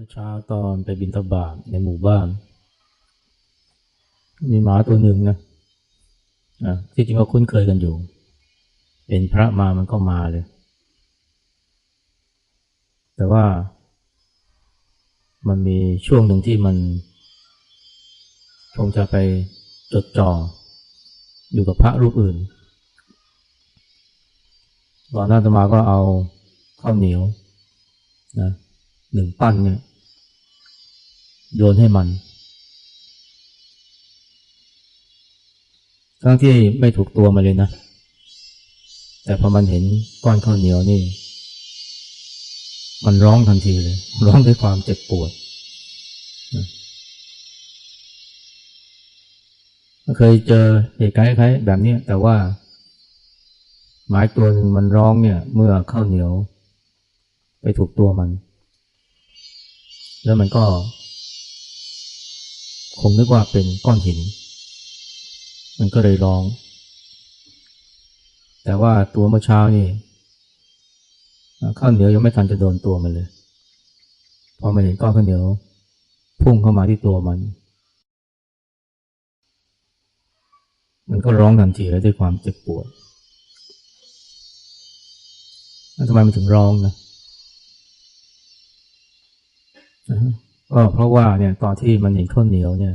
มื่อเช้าตอนไปบินทบาทในหมู่บ้าน มีหมาตัวหนึ่งนะะที่จริงก็คุ้นเคยกันอยู่ เป็นพระมามันก็มาเลย แต่ว่า มันมีช่วงหนึ่งที่มันคงจะไปจดจ่ออยู่กับพระรูปอื่นตอนนั้นอาตมาก็เอาข้าวเหนียวนะหนึ่งปั้นเนี่ย โยนให้มัน ทั้งที่ไม่ถูกตัวมาเลยนะ แต่พอมันเห็นก้อนข้าวเหนียวนี่ มันร้องทันทีเลย ร้องด้วยความเจ็บปวดนะเคยเจอเหตุการณ์คล้ายๆแบบนี้แต่ว่า หมายตัวหนึ่งมันร้องเนี่ย เมื่อข้าวเหนียว ไปถูกตัวมัน แล้วมันก็ คงนึกว่าเป็นก้อนหิน มันก็เลยร้อง แต่ว่าตัวเมื่อเช้านี่ข้าวเหนียวยังไม่ทันจะโดนตัวมันเลย พอมันเห็นก้อนข้าวเหนียว พุ่งเข้ามาที่ตัวมัน มันก็ร้องทันทีเลยด้วยความเจ็บปวดทำไมมันถึงร้องนะ ก็เพราะว่าเนี่ยตอนที่มันเห็นข้าวเหนียวเนี่ย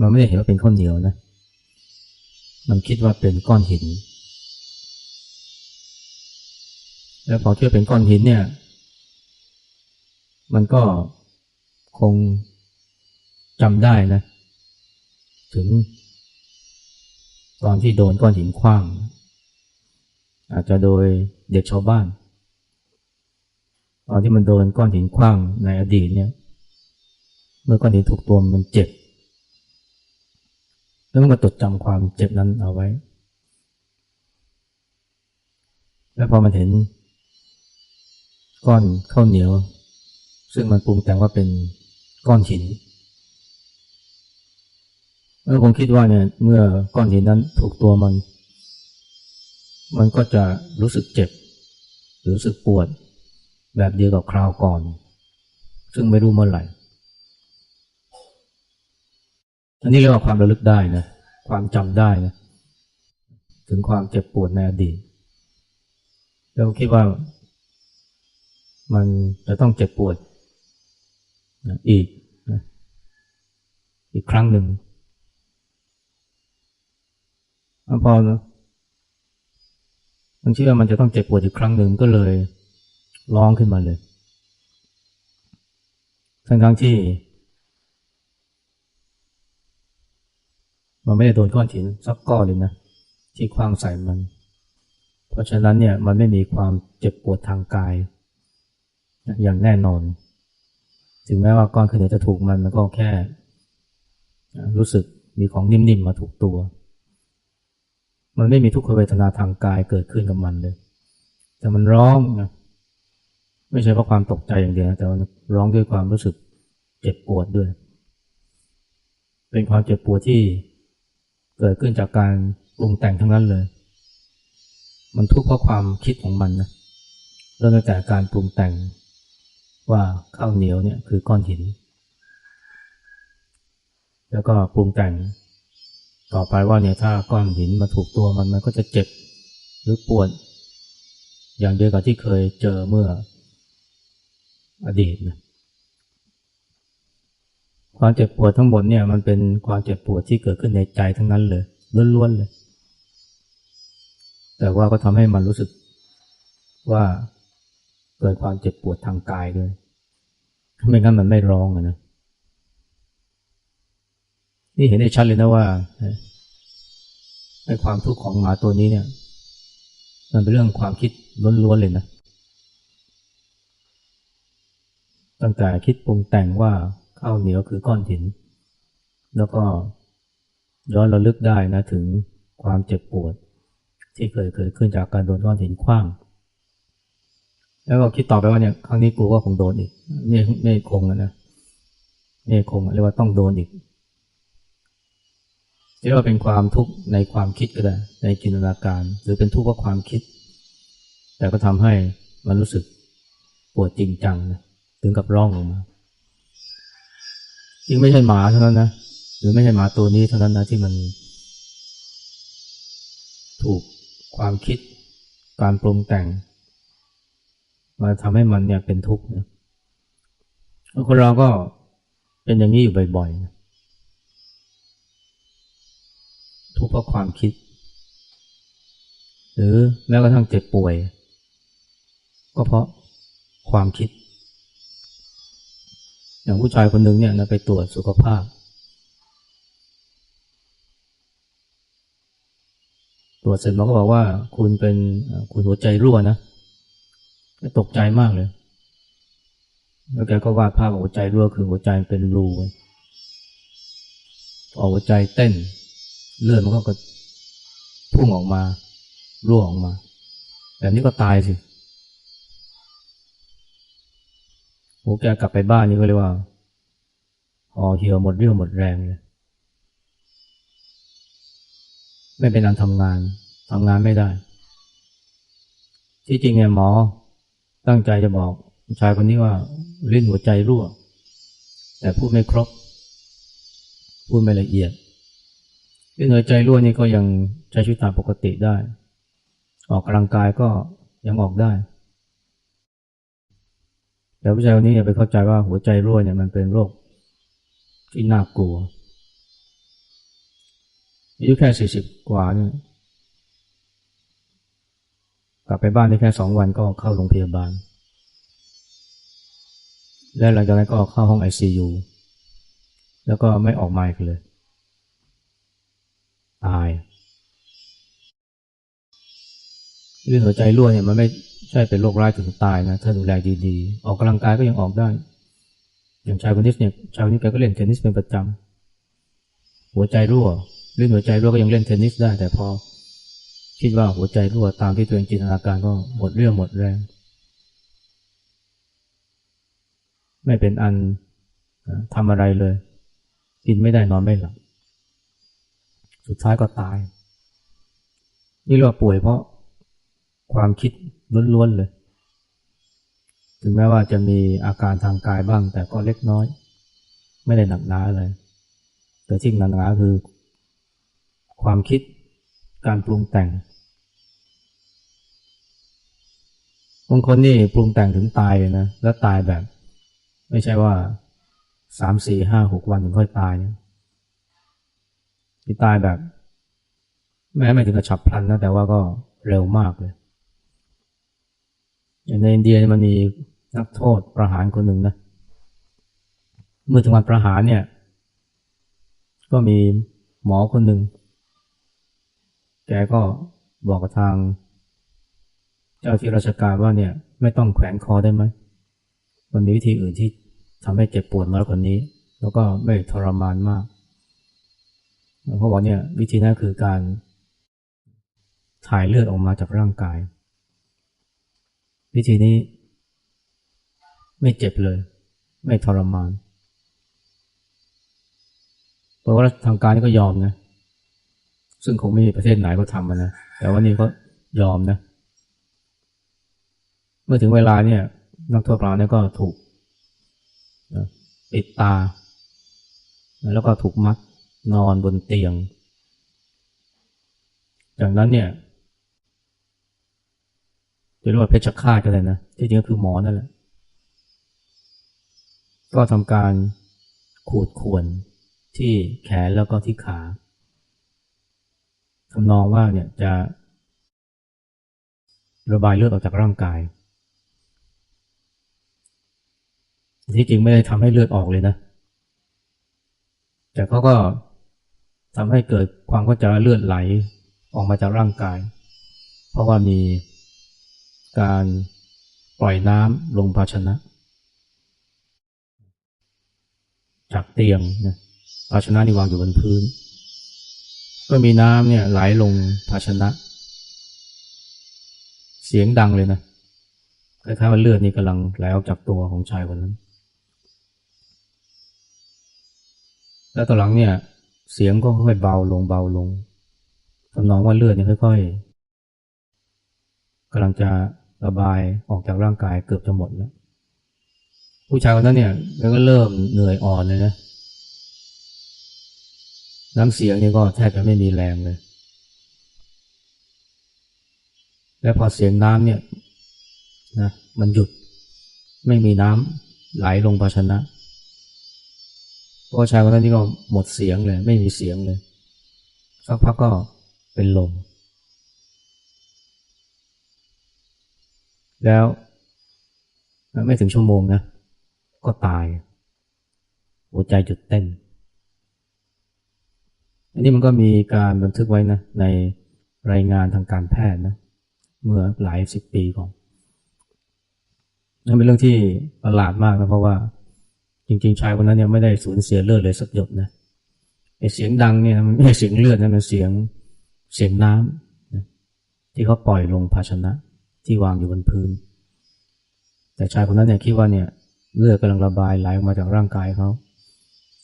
มันไม่ได้เห็นว่าเป็นข้าวเหนียวนะ มันคิดว่าเป็นก้อนหิน แล้วพอคิดว่าเป็นก้อนหินเนี่ย มันก็คงจำได้นะ ถึง ตอนที่โดนก้อนหินคว้าง อาจจะโดยเด็กชาวบ้าน ตอนที่มันโดนก้อนหินคว้างในอดีตเนี่ยเมื่อก้อนหินถูกตัวมันเจ็บ แล้วมันก็จดจำความเจ็บนั้นเอาไว้ แล้วพอมันเห็น ก้อนข้าวเหนียว ซึ่งมันปรุงแต่งว่าเป็นก้อนหินแล้วคงคิดว่าเนี่ยเมื่อก้อนหินนั้นถูกตัวมัน มันก็จะรู้สึกเจ็บ รู้สึกปวด แบบเดียวกับคราวก่อน ซึ่งไม่รู้เมื่อไหร่ อันนี้เรียกว่าความระลึกได้นะ ความจำได้นะ ถึงความเจ็บปวดในอดีตแล้วคิดว่า มันจะต้องเจ็บปวดนะอีกนะอีกครั้งหนึ่งพอมันเชื่อมันจะต้องเจ็บปวดอีกครั้งหนึ่งก็เลย ร้องขึ้นมาเลย ทั้งทั้งที่ มันไม่ได้โดนก้อนหินสักก้อนเลยนะ ที่คว้างใส่มัน เพราะฉะนั้นเนี่ยมันไม่มีความเจ็บปวดทางกาย อย่างแน่นอน ถึงแม้ว่าก้อนขนจะถูกมันมันก็แค่ รู้สึกมีของนิ่มๆมาถูกตัว มันไม่มีทุกขเวทนาทางกายเกิดขึ้นกับมันเลย แต่มันร้องนะ ไม่ใช่เพราะความตกใจอย่างเดียวนะแต่มันร้องด้วยความรู้สึกเจ็บปวดด้วย เป็นความเจ็บปวดที่เกิดขึ้นจากการปรุงแต่งทั้งนั้นเลย มันทุกข์เพราะความคิดของมันนะเริ่มตั้งแต่การปรุงแต่งว่าข้าวเหนียวเนี่ยคือก้อนหิน แล้วก็ปรุงแต่งต่อไปว่าเนี่ยถ้าก้อนหินมาถูกตัวมันมันก็จะเจ็บหรือปวด อย่างเดียวกับที่เคยเจอเมื่อ อดีตนะความเจ็บปวดทั้งหมดเนี่ยมันเป็นความเจ็บปวดที่เกิดขึ้นในใจทั้งนั้นเลยล้วนๆเลย แต่ว่าก็ทำให้มันรู้สึกว่าเกิดความเจ็บปวดทางกายด้วยถ้าไม่งั้นมันไม่ร้องนะนี่เห็นได้ชัดเลยนะว่าไอ้ความทุกข์ของหมาตัวนี้เนี่ย มันเป็นเรื่องความคิดล้วนๆเลยนะ ตั้งแต่คิดปรุงแต่งว่าข้าวเหนียวคือก้อนหิน แล้วก็ย้อนระลึกได้นะถึงความเจ็บปวด ที่เคยเกิดขึ้นจากการโดนก้อนหินคว้าง แล้วก็คิดต่อไปว่าเนี่ยครั้งนี้กูก็คงโดนอีกไม่ไม่คงนะไม่คงเรียกว่าต้องโดนอีกเรียกว่าเป็นความทุกข์ในความคิดก็ได้ในจินตนาการ หรือเป็นทุกข์เพราะความคิด แต่ก็ทำให้มันรู้สึกปวดจริงจังนะ ถึงกับร้องออกมาจริงไม่ใช่หมาเท่านั้นนะหรือไม่ใช่หมาตัวนี้เท่านั้นนะที่มัน ถูกความคิด การปรุงแต่ง มาทำให้มันเนี่ยเป็นทุกข์นะแล้วคนเราก็เป็นอย่างนี้อยู่บ่อยๆนะทุกข์เพราะความคิด หรือแม้กระทั่งเจ็บป่วย ก็เพราะความคิด อย่างผู้ชายคนหนึ่งเนี่ยนะไปตรวจสุขภาพ ตรวจเสร็จหมอก็บอกว่า คุณเป็นคุณหัวใจรั่วนะตกใจมากเลย แล้วแกก็วาดภาพหัวใจรั่วคือหัวใจเป็นรูไว้พอหัวใจเต้น เลือดมันก็กระพุ่งออกมา รั่วออกมา แบบนี้ก็ตายสิ โหแกกลับไปบ้านนี่ก็เรียกว่าห่อเหี่ยวหมดเรี่ยวหมดแรงเลยไม่เป็นอันทำงานทำงานไม่ได้ ที่จริงเนี่ยหมอ ตั้งใจจะบอกผู้ชายคนนี้ว่าลิ้นหัวใจรั่ว แต่พูดไม่ครบ พูดไม่ละเอียดลิ้นหัวใจรั่วนี่ก็ยังใช้ชีวิตตามปกติได้ ออกกำลังกายก็ยังออกได้ แต่ผู้ชายคนนี้อย่าไปเข้าใจว่าหัวใจรั่วเนี่ยมันเป็นโรคที่น่ากลัวอายุแค่สี่สิบกว่าเนี่ยกลับไปบ้านได้แค่สองวันก็เข้าโรงพยาบาล และหลังจากนั้นก็เข้าห้องไอซียูแล้วก็ไม่ออกมาอีกเลย ตายเรื่องหัวใจรั่วเนี่ยมันไม่ ใช่เป็นโรคร้ายถึงตายนะถ้าดูแลดีๆ ออกกำลังกายก็ยังออกได้ อย่างชายคนนี้เนี่ยชายคนนี้แกก็เล่นเทนนิสเป็นประจำหัวใจรั่วเรื่อหัวใจรั่วก็ยังเล่นเทนนิสได้ แต่พอคิดว่าหัวใจรั่วตามที่ตัวเองจินตนาการก็หมดเรื่องหมดแรง ไม่เป็นอันนะทำอะไรเลย กินไม่ได้นอนไม่หลับสุดท้ายก็ตาย นี่เราป่วยเพราะความคิด ล้วนๆเลย ถึงแม้ว่าจะมีอาการทางกายบ้าง แต่ก็เล็กน้อย ไม่ได้หนักหนาอะไรแต่ที่หนักหนาคือ ความคิดการปรุงแต่งบางคนนี่ปรุงแต่งถึงตายเลยนะ แล้วตายแบบ ไม่ใช่ว่าสามสี่ห้าหกวันถึงค่อยตายนะที่ตายแบบ แม้ไม่ถึงกับฉับพลันนะแต่ว่าก็เร็วมากเลย อย่างในอินเดียมันมีนักโทษประหารคนหนึ่งนะเมื่อถึงวันประหารเนี่ย ก็มีหมอคนหนึ่งแกก็บอกกับทาง เจ้าที่ราชการว่าเนี่ย ไม่ต้องแขวนคอได้ไหมมันมีวิธีอื่นที่ทำให้เจ็บปวดน้อยกว่านี้ แล้วก็ไม่ทรมานมากเขาบอกเนี่ย วิธีนั้นคือการถ่ายเลือดออกมาจากร่างกาย วิธีนี้ ไม่เจ็บเลย ไม่ทรมานเพราะว่าทางการนี่ก็ยอมนะ ซึ่งคงไม่มีประเทศไหนก็ทำมานะ แต่ว่านี่ก็ยอมนะ เมื่อถึงเวลาเนี่ย นักโทษปราเนี่ยก็ถูกปิดตา แล้วก็ถูกมัดนอนบนเตียง จากนั้นเนี่ย จะเรียกว่าเพชฌฆาตกันเลยนะที่จริงก็คือหมอนั่นแหละ ก็ทำการขูดข่วนที่แขนแล้วก็ที่ขาทำนองว่าเนี่ยจะระบายเลือดออกจากร่างกาย ที่จริงไม่ได้ทำให้เลือดออกเลยนะ แต่เขาก็ทำให้เกิดความเข้าใจว่าเลือดไหลออกมาจากร่างกาย เพราะว่ามี การปล่อยน้ำลงภาชนะ จากเตียงนะภาชนะนี่วางอยู่บนพื้น ก็มีน้ำเนี่ยไหลลงภาชนะ เสียงดังเลยนะคล้ายๆว่าเลือดนี่กำลังไหลออกจากตัวของชายคนนั้น แล้วตอนหลังเนี่ย เสียงก็ค่อยเบาลงเบาลงทำนองว่าเลือดนี่ค่อยๆกำลังจะ ระบายออกจากร่างกายเกือบจะหมดแล้ว ผู้ชายคนนั้นเนี่ยแล้วก็เริ่มเหนื่อยอ่อนเลยนะ น้ำเสียงนี่ก็แทบจะไม่มีแรงเลย แล้วพอเสียงน้ำเนี่ยนะมันหยุดไม่มีน้ำไหลลงภาชนะผู้ชายคนนั้นนี่ก็หมดเสียงเลย ไม่มีเสียงเลยสักพักก็เป็นลม แล้วไม่ถึงชั่วโมงนะ ก็ตาย หัวใจหยุดเต้น อันนี้มันก็มีการบันทึกไว้นะ ในรายงานทางการแพทย์นะ เมื่อหลายสิบปีก่อนนั่นเป็นเรื่องที่ประหลาดมากนะเพราะว่าจริงๆชายคนนั้นเนี่ยไม่ได้สูญเสียเลือดเลยสักหยดนะไอเสียงดังเนี่ยมันไม่ใช่เสียงเลือดนะมันเสียงเสียงน้ำที่เขาปล่อยลงภาชนะ ที่วางอยู่บนพื้น แต่ชายคนนั้นเนี่ยคิดว่าเนี่ยเลือดกำลังระบายไหลออกมาจากร่างกายเขา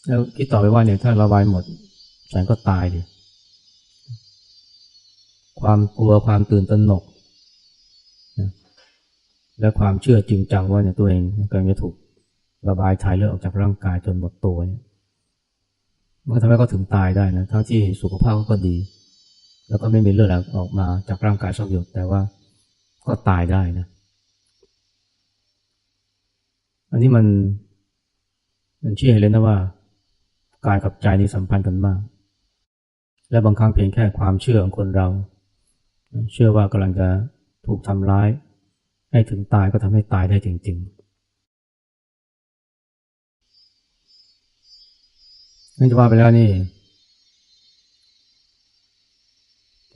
แล้วคิดต่อไปว่าเนี่ยถ้าระบายหมดฉันก็ตายดิความกลัวความตื่นตระหนกนะและความเชื่อจริงจังว่าเนี่ยตัวเองกำลังจะถูกระบายถ่ายเลือดออกจากร่างกายจนหมดตัวเนี่ยมันทำให้เขาถึงตายได้นะทั้งที่สุขภาพก็ดี แล้วก็ไม่มีเลือดออกมาจากร่างกายสักหยดแต่ว่า ก็ตายได้นะ อันนี้มัน มันเชื่อเลยนะว่ากายกับใจนี่สัมพันธ์กันมาก และบางครั้งเพียงแค่ความเชื่อของคนเรา เชื่อว่ากำลังจะถูกทำร้าย ให้ถึงตายก็ทำให้ตายได้จริง ๆ นั่นจะว่าไปแล้วนี่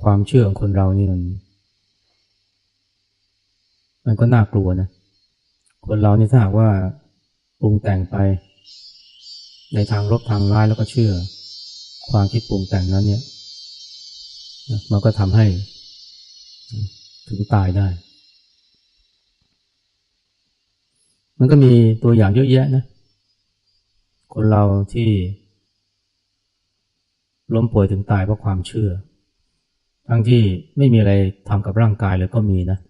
ความเชื่อของคนเรานี่มัน มันก็น่ากลัวนะ คนเรานี่ถ้าหากว่าปรุงแต่งไป ในทางลบทางร้ายแล้วก็เชื่อ ความคิดปรุงแต่งนั้นเนี่ย มันก็ทำให้ถึงตายได้ มันก็มีตัวอย่างเยอะแยะนะ คนเราที่ล้มป่วยถึงตายเพราะความเชื่อ ทั้งที่ไม่มีอะไรทำกับร่างกายเลยก็มีนะ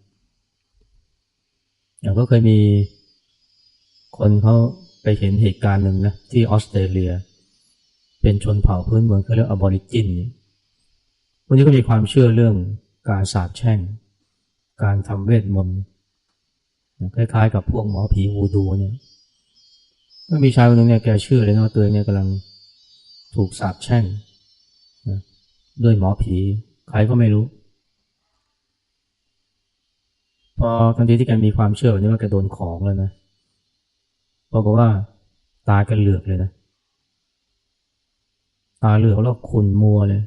อย่างก็เคยมีคนเขาไปเห็นเหตุการณ์หนึ่งนะที่ออสเตรเลีย เป็นชนเผ่าพื้นเมืองเขาเรียกอบอริจินวันนี้ก็มีความเชื่อเรื่องการสาบแช่ง การทำเวทมนต์คล้ายๆ กับพวกหมอผีวูดูเนี่ยก็มีชายคนหนึ่งเนี่ยแกเชื่อเลยนะว่าตัวเองเนี่ยกำลังถูกสาบแช่งด้วยหมอผี ใครก็ไม่รู้ พอทันทีที่แกมีความเชื่อแบบนี้ว่าแกโดนของแล้วนะปรากฏว่าตาแกเหลือกเลยนะ ตาเหลือกแล้วขุ่นมัวเลย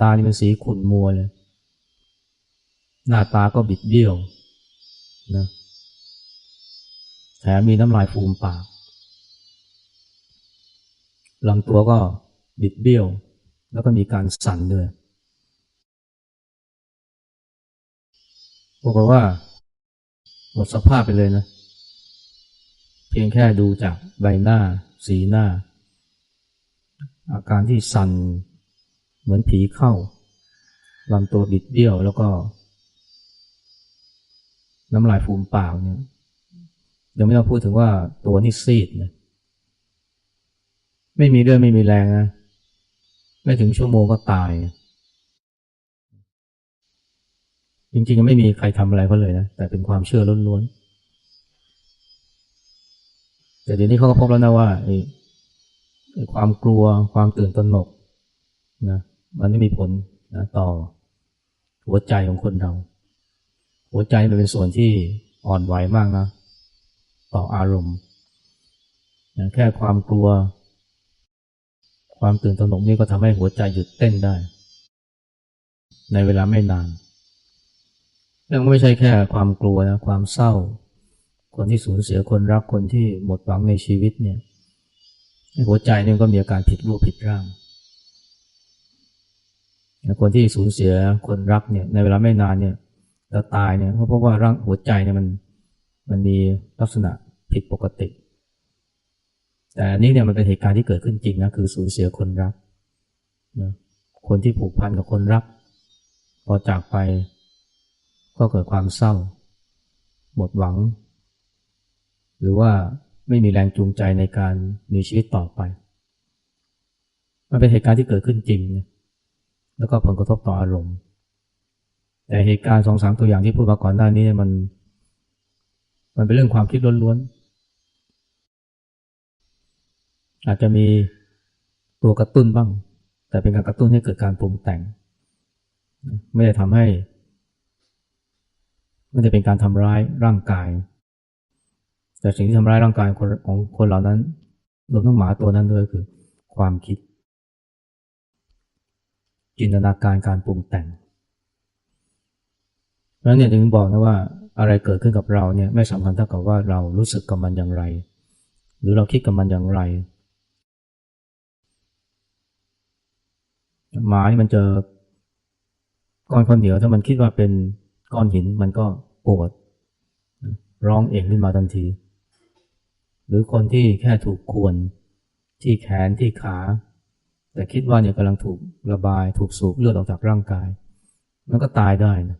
ตานี่เป็นสีขุ่นมัวเลย หน้าตาก็บิดเบี้ยวนะแถมมีน้ำลายฟูมปากลำตัวก็บิดเบี้ยว แล้วก็มีการสั่นด้วย บอกว่าหมดสภาพไปเลยนะ เพียงแค่ดูจากใบหน้า สีหน้า อาการที่สั่นเหมือนผีเข้าลำตัวบิดเบี้ยวแล้วก็ น้ำลายฟูมปากเนี่ยยังไม่ต้องพูดถึงว่าตัวนี่ซีดนะไม่มีเรื่องไม่มีแรงนะไม่ถึงชั่วโมงก็ตาย จริงๆ ไม่มีใครทำอะไรเขาเลยนะ แต่เป็นความเชื่อล้วนๆ แต่เดี๋ยวนี้เขาก็พบแล้วนะว่าไอ้ความกลัวความตื่นตระหนกนะมันไม่มีผลนะต่อหัวใจของคนเรา หัวใจมันเป็นส่วนที่อ่อนไหวมากนะ ต่ออารมณ์นะแค่ความกลัว ความตื่นตระหนกนี่ก็ทำให้หัวใจหยุดเต้นได้ ในเวลาไม่นาน เรื่องไม่ใช่แค่ความกลัวนะความเศร้า คนที่สูญเสียคนรักคนที่หมดหวังในชีวิตเนี่ยหัวใจนี่ก็มีอาการผิดรูปผิดร่างคนที่สูญเสียคนรักเนี่ยในเวลาไม่นานเนี่ยแล้วตายเนี่ยเพราะว่าร่างหัวใจเนี่ยมันมันมีลักษณะผิดปกติ แต่อันนี้เนี่ยมันเป็นเหตุการณ์ที่เกิดขึ้นจริงนะคือสูญเสียคนรักนะคนที่ผูกพันกับคนรัก พอจากไป ก็เกิดความเศร้า หมดหวัง หรือว่าไม่มีแรงจูงใจในการมีชีวิตต่อไป มันเป็นเหตุการณ์ที่เกิดขึ้นจริง แล้วก็ผลกระทบต่ออารมณ์ แต่เหตุการณ์สองสามตัวอย่างที่พูดมาก่อนหน้านี้มัน มันเป็นเรื่องความคิดล้วนๆ อาจจะมีตัวกระตุ้นบ้าง แต่เป็นการกระตุ้นให้เกิดการปรุงแต่ง ไม่ได้ทำให้ ไม่ได้เป็นการทำร้ายร่างกาย แต่สิ่งที่ทำร้ายร่างกายของของคนเหล่านั้นรวมทั้งหมาตัวนั้นด้วยคือ ความคิด จินตนาการการปรุงแต่งเพราะนั้นเนี่ยถึงบอกนะว่าอะไรเกิดขึ้นกับเราเนี่ยไม่สำคัญเท่ากับว่าเรารู้สึกกับมันอย่างไร หรือเราคิดกับมันอย่างไรหมาที่มันเจอก้อนข้าวเหนียวถ้ามันคิดว่าเป็นก้อนหินมันก็ ปวดร้องเองขึ้นมาทันที หรือคนที่แค่ถูกควรที่แขนที่ขา แต่คิดว่าเนี่ยกำลังถูกระบายถูกสูบเลือดออกจากร่างกาย มันก็ตายได้นะ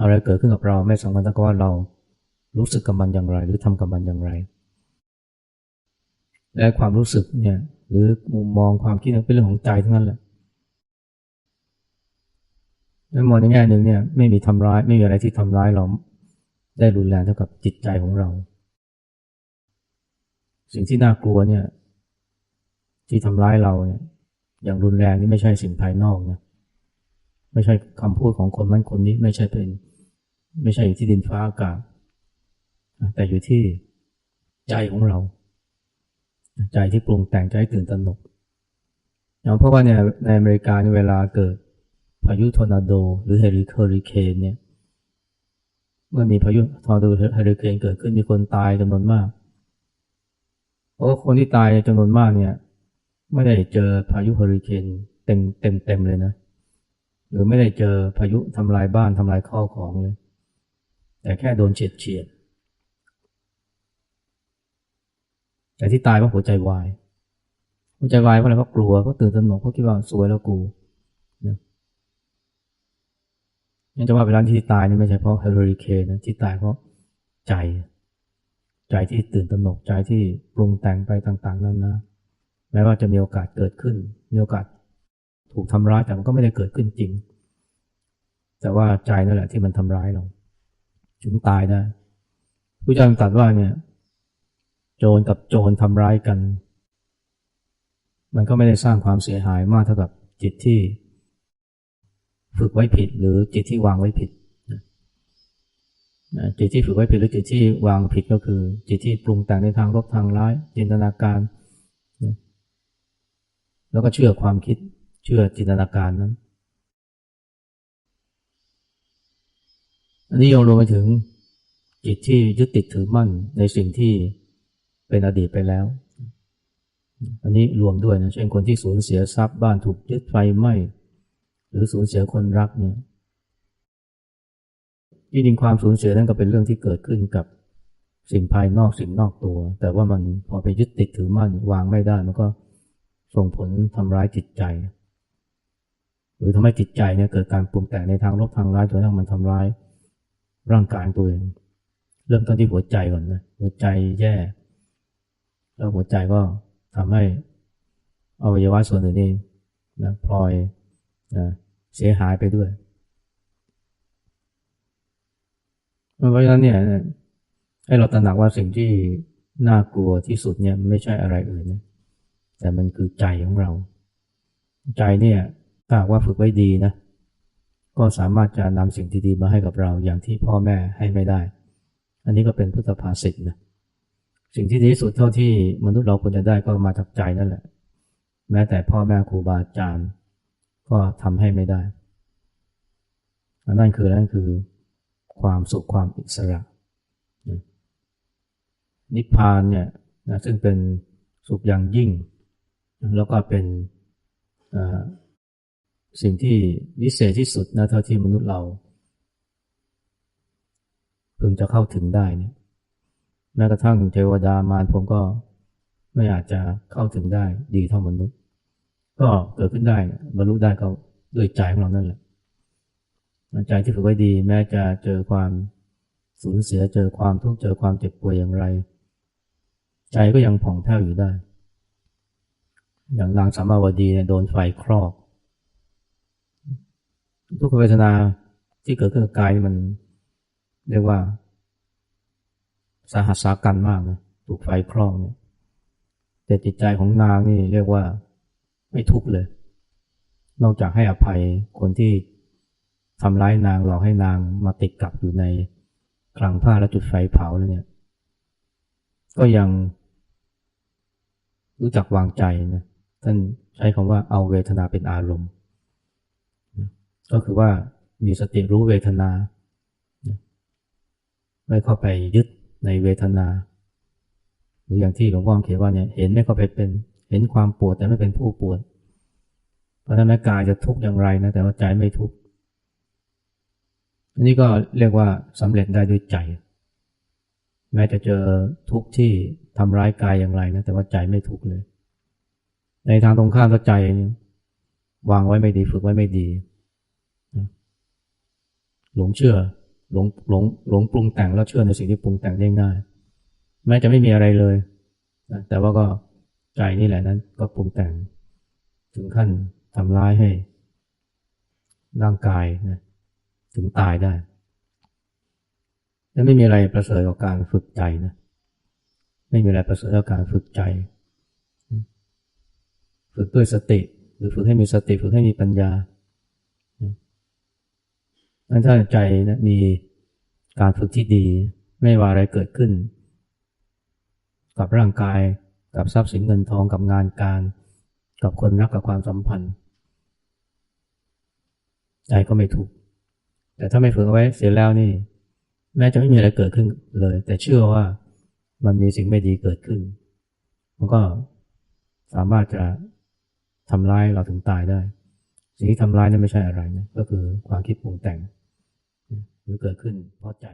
อะไรเกิดขึ้นกับเราไม่สำคัญแต่ว่าเรารู้สึกกับมันอย่างไร หรือทำกับมันอย่างไร และความรู้สึกเนี่ยหรือมุมมองความคิดเป็นเรื่องของใจทั้งนั้นแหละ ในมองในแง่หนึ่งเนี่ยไม่มีทำร้ายไม่มีอะไรที่ทำร้ายเราได้รุนแรงเท่ากับจิตใจของเรา สิ่งที่น่ากลัวเนี่ย ที่ทำร้ายเราเนี่ย อย่างรุนแรงนี่ไม่ใช่สิ่งภายนอกนะไม่ใช่คำพูดของคนนั้นคนนี้ไม่ใช่เป็น ไม่ใช่อยู่ที่ดินฟ้าอากาศแต่อยู่ที่ใจของเรา ใจที่ปรุงแต่งใจตื่นตระหนกอย่างเพราะว่าเนี่ยในอเมริกาเวลาเกิด พายุทอร์นาโด หรือเฮริเเคนเนี่ยเมื่อมีพายุทอร์นาโดเฮริเคนเกิดขึ้นมีคนตายจำนวนมากเพราะคนที่ตายจำนวนมากเนี่ย ไม่ได้เจอพายุเฮอริเคนเต็มเต็มเต็มเลยนะ หรือไม่ได้เจอพายุทำลายบ้านทำลายข้าวของเลย แต่แค่โดนเฉียดเฉียดแต่ที่ตายเพราะหัวใจวายหัวใจวายเพราะอะไรเพราะกลัวเพราะตื่นตระหนกเพราะคิดว่าสวยแล้วกูเนี่ย ยังจะว่าเวลาที่ตายนี่ไม่ใช่เพราะเฮอริเคนนะที่ตายเพราะใจ ใจที่ตื่นตระหนกใจที่ปรุงแต่งไปต่างๆ นั่นนะแม้ว่าจะมีโอกาสเกิดขึ้น มีโอกาสถูกทำร้ายแต่มันก็ไม่ได้เกิดขึ้นจริง แต่ว่าใจนั่นแหละที่มันทำร้ายเราถึงตายได้ผู้จารตรัสว่าเนี่ย โจรกับโจรทำร้ายกัน มันก็ไม่ได้สร้างความเสียหายมากเท่ากับจิตที่ ฝึกไว้ผิดหรือจิตที่วางไว้ผิดจิตที่ฝึกไว้ผิดหรือจิตที่วางผิดก็คือ จิตที่ปรุงแต่งในทางลบทางร้าย จินตนาการ แล้วก็เชื่อความคิดเชื่อจินตนาการนั้น อันนี้ยังรวมไปถึงจิตที่ยึดติดถือมั่นในสิ่งที่เป็นอดีตไปแล้ว อันนี้รวมด้วยนะเช่นคนที่สูญเสียทรัพย์บ้านถูกยึดไฟไหม้ หรือสูญเสียคนรักเนี่ยจริงๆความสูญเสียนั่นก็เป็นเรื่องที่เกิดขึ้นกับสิ่งภายนอกสิ่งนอกตัว แต่ว่ามันพอไปยึดติดถือมั่นวางไม่ได้มันก็ส่งผลทำร้ายจิตใจ หรือทำให้จิตใจเนี่ยเกิดการปรุงแต่งในทางลบทางร้ายจนทั้งมันทำร้ายร่างกายตัวเอง เริ่มต้นที่หัวใจก่อนนะหัวใจแย่ แล้วหัวใจก็ทำให้อวัยวะส่วนอื่นนี่นะพลอย เสียหายไปด้วยเพราะฉะนั้นเนี่ยให้เราตระหนักว่าสิ่งที่น่ากลัวที่สุดเนี่ยไม่ใช่อะไรอื่นนะแต่มันคือใจของเรา ใจเนี่ยถ้าว่าฝึกไว้ดีนะก็สามารถจะนำสิ่งดีๆมาให้กับเราอย่างที่พ่อแม่ให้ไม่ได้ อันนี้ก็เป็นพุทธภาษิตนะสิ่งที่ดีที่สุดเท่าที่มนุษย์เราควรจะได้ก็มาจากใจนั่นแหละ แม้แต่พ่อแม่ครูบาอาจารย์ ก็ทำให้ไม่ได้นั่นคือนั่นคือความสุขความอิสระ นิพพานเนี่ยนะซึ่งเป็นสุขอย่างยิ่ง แล้วก็เป็นสิ่งที่วิเศษที่สุดนะเท่าที่มนุษย์เราพึงจะเข้าถึงได้เนี่ยแม้กระทั่งเทวดามารผมก็ไม่อาจจะเข้าถึงได้ดีเท่ามนุษย์ ก็เกิดขึ้นได้บรรลุได้ก็ด้วยใจของเรานั่นแหละใจที่ฝึกไว้ดี แม้จะเจอความสูญเสียเจอความทุกข์เจอความเจ็บป่วยอย่างไร ใจก็ยังผ่องแผ้วอยู่ได้ อย่างนางสามาวดีเนี่ยโดนไฟคลอก ทุกขเวทนาที่เกิดขึ้นกับกายมันเรียกว่าสาหัสสากันมากนะถูกไฟคลอกเนี่ยแต่จิตใจของนางนี่เรียกว่า ไม่ทุกข์เลย นอกจากให้อภัยคนที่ทำร้ายนางหลอกให้นางมาติดกับอยู่ในกลางผ้าและจุดไฟเผาแล้วเนี่ย ก็ยังรู้จักวางใจนะท่านใช้คำว่าเอาเวทนาเป็นอารมณ์ ก็คือว่ามีสติรู้เวทนา ไม่เข้าไปยึดในเวทนา หรืออย่างที่หลวงพ่อเขียนว่าเนี่ยเห็นไม่เข้าไปเป็น เห็นความปวดแต่ไม่เป็นผู้ปวด เพราะฉะนั้นกายจะทุกข์อย่างไรนะ แต่ว่าใจไม่ทุกข์อันนี้ก็เรียกว่าสำเร็จได้ด้วยใจ แม้จะเจอทุกข์ที่ทำร้ายกายอย่างไรนะแต่ว่าใจไม่ทุกข์เลย ในทางตรงข้ามก็ใจ วางไว้ไม่ดีฝึกไว้ไม่ดี หลงเชื่อหลงหลงหลงปรุงแต่งแล้วเชื่อในสิ่งที่ปรุงแต่งได้ง่ายแม้จะไม่มีอะไรเลยแต่ว่าก็ ใจนี่แหละนั้นก็ปรุงแต่งถึงขั้นทำร้ายให้ ร่างกายนะถึงตายได้ และไม่มีอะไรประเสริฐกว่าการฝึกใจนะไม่มีอะไรประเสริฐกว่าการฝึกใจ ฝึกด้วยสติ หรือฝึกให้มีสติ ฝึกให้มีปัญญานั้นถ้าใจนะมีการฝึกที่ดี ไม่ว่าอะไรเกิดขึ้น กับร่างกาย กับทรัพย์สินเงินทองกับงานการ กับคนรักกับความสัมพันธ์ ใจก็ไม่ถูก แต่ถ้าไม่ฝึกเอาไว้เสียแล้วนี่ แม้จะไม่มีอะไรเกิดขึ้นเลย แต่เชื่อว่ามันมีสิ่งไม่ดีเกิดขึ้น มันก็สามารถจะทำร้ายเราถึงตายได้ สิ่งที่ทำร้ายนั่นไม่ใช่อะไรนะก็คือความคิดปรุงแต่ง หรือเกิดขึ้นเพราะใจ